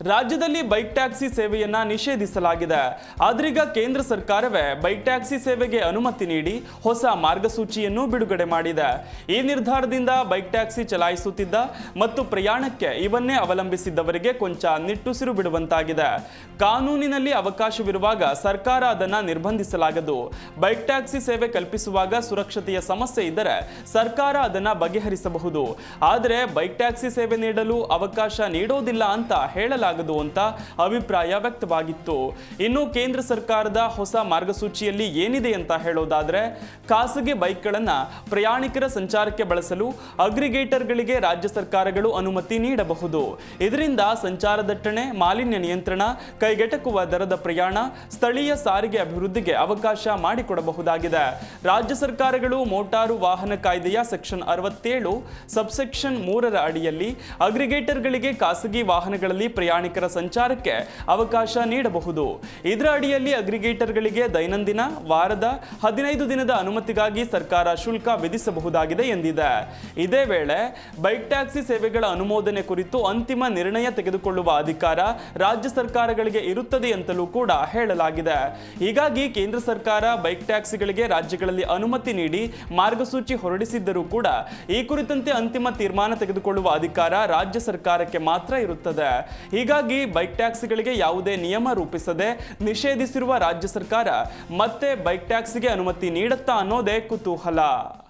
ರಾಜ್ಯದಲ್ಲಿ bike taxi ಸೇವೆಯನ್ನ ನಿಷೇಧಿಸಲಾಗಿದೆ. ಆದ್ರೀಗ ಕೇಂದ್ರ ಸರ್ಕಾರವೇ ಬೈಕ್ ಟ್ಯಾಕ್ಸಿ ಸೇವೆಗೆ ಅನುಮತಿ ನೀಡಿ ಹೊಸ ಮಾರ್ಗಸೂಚಿಯನ್ನು ಬಿಡುಗಡೆ ಮಾಡಿದೆ. ಈ ನಿರ್ಧಾರದಿಂದ ಬೈಕ್ ಟ್ಯಾಕ್ಸಿ ಚಲಾಯಿಸುತ್ತಿದ್ದ ಮತ್ತು ಪ್ರಯಾಣಕ್ಕೆ ಇವನ್ನೇ ಅವಲಂಬಿಸಿದ್ದವರಿಗೆ ಕೊಂಚ ನಿಟ್ಟುಸಿರು ಬಿಡುವಂತಾಗಿದೆ. ಕಾನೂನಿನಲ್ಲಿ ಅವಕಾಶವಿರುವಾಗ ಸರ್ಕಾರ ಅದನ್ನ ನಿರ್ಬಂಧಿಸಲಾಗದು. ಬೈಕ್ ಟ್ಯಾಕ್ಸಿ ಸೇವೆ ಕಲ್ಪಿಸುವಾಗ ಸುರಕ್ಷತೆಯ ಸಮಸ್ಯೆ ಇದ್ದರೆ ಸರ್ಕಾರ ಅದನ್ನ ಬಗೆಹರಿಸಬಹುದು. ಆದರೆ ಬೈಕ್ ಟ್ಯಾಕ್ಸಿ ಸೇವೆ ನೀಡಲು ಅವಕಾಶ ನೀಡೋದಿಲ್ಲ ಅಂತ ಹೇಳಲಾಗದು. ಅಂತ ಅಭಿಪ್ರಾಯ ವ್ಯಕ್ತವಾಗಿತ್ತು. ಇನ್ನು ಕೇಂದ್ರ ಸರ್ಕಾರದ ಹೊಸ ಮಾರ್ಗಸೂಚಿಯಲ್ಲಿ ಏನಿದೆ ಅಂತ ಹೇಳೋದಾದ್ರೆ, ಖಾಸಗಿ ಬೈಕ್ಗಳನ್ನ ಪ್ರಯಾಣಿಕರ ಸಂಚಾರಕ್ಕೆ ಬಳಸಲು ಅಗ್ರಿಗೇಟರ್ಗಳಿಗೆ ರಾಜ್ಯ ಸರ್ಕಾರಗಳು ಅನುಮತಿ ನೀಡಬಹುದು. ಇದರಿಂದ ಸಂಚಾರ ದಟ್ಟಣೆ, ಮಾಲಿನ್ಯ ನಿಯಂತ್ರಣ, ಕೈಗೆಟಕುವ ದರದ ಪ್ರಯಾಣ, ಸ್ಥಳೀಯ ಸಾರಿಗೆ ಅಭಿವೃದ್ಧಿಗೆ ಅವಕಾಶ ಮಾಡಿಕೊಡಬಹುದಾಗಿದೆ. ರಾಜ್ಯ ಸರ್ಕಾರಗಳು ಮೋಟಾರು ವಾಹನ ಕಾಯ್ದೆಯ ಸೆಕ್ಷನ್ ಅರವತ್ತೇಳು, ಸಬ್ಸೆಕ್ಷನ್ ಮೂರರ ಅಡಿಯಲ್ಲಿ ಅಗ್ರಿಗೇಟರ್ಗಳಿಗೆ ಖಾಸಗಿ ವಾಹನಗಳಲ್ಲಿ ಪ್ರಯಾಣಿಕರ ಸಂಚಾರಕ್ಕೆ ಅವಕಾಶ ನೀಡಬಹುದು. ಇದರ ಅಡಿಯಲ್ಲಿ ಅಗ್ರಿಗೇಟರ್ಗಳಿಗೆ ದೈನಂದಿನ, ವಾರದ ಹದಿನೈದು ದಿನದ ಅನುಮತಿಗಾಗಿ ಸರ್ಕಾರ ಶುಲ್ಕ ವಿಧಿಸಬಹುದಾಗಿದೆ ಎಂದಿದೆ. ಇದೇ ವೇಳೆ ಬೈಕ್ ಟ್ಯಾಕ್ಸಿ ಸೇವೆಗಳ ಅನುಮೋದನೆ ಕುರಿತು ಅಂತಿಮ ನಿರ್ಣಯ ತೆಗೆದುಕೊಳ್ಳುವ ಅಧಿಕಾರ ರಾಜ್ಯ ಸರ್ಕಾರಗಳಿಗೆ ಇರುತ್ತದೆ ಅಂತಲೂ ಕೂಡ ಹೇಳಲಾಗಿದೆ. ಹೀಗಾಗಿ ಕೇಂದ್ರ ಸರ್ಕಾರ ಬೈಕ್ ಟ್ಯಾಕ್ಸಿಗಳಿಗೆ ರಾಜ್ಯಗಳಲ್ಲಿ ಅನುಮತಿ ನೀಡಿ ಮಾರ್ಗಸೂಚಿ ಹೊರಡಿಸಿದ್ದರೂ ಕೂಡ ಈ ಕುರಿತಂತೆ ಅಂತಿಮ ತೀರ್ಮಾನ ತೆಗೆದುಕೊಳ್ಳುವ ಅಧಿಕಾರ ರಾಜ್ಯ ಸರ್ಕಾರಕ್ಕೆ ಮಾತ್ರ ಇರುತ್ತದೆ. ಹೀಗಾಗಿ ಬೈಕ್ ಟ್ಯಾಕ್ಸಿಗಳಿಗೆ ಯಾವುದೇ ನಿಯಮ ರೂಪಿಸದೆ ನಿಷೇಧಿಸಿರುವ ರಾಜ್ಯ ಸರ್ಕಾರ ಮತ್ತೆ ಬೈಕ್ ಟ್ಯಾಕ್ಸಿಗೆ ಅನುಮತಿ ನೀಡುತ್ತಾ ಅನ್ನೋದೇ ಕುತೂಹಲ.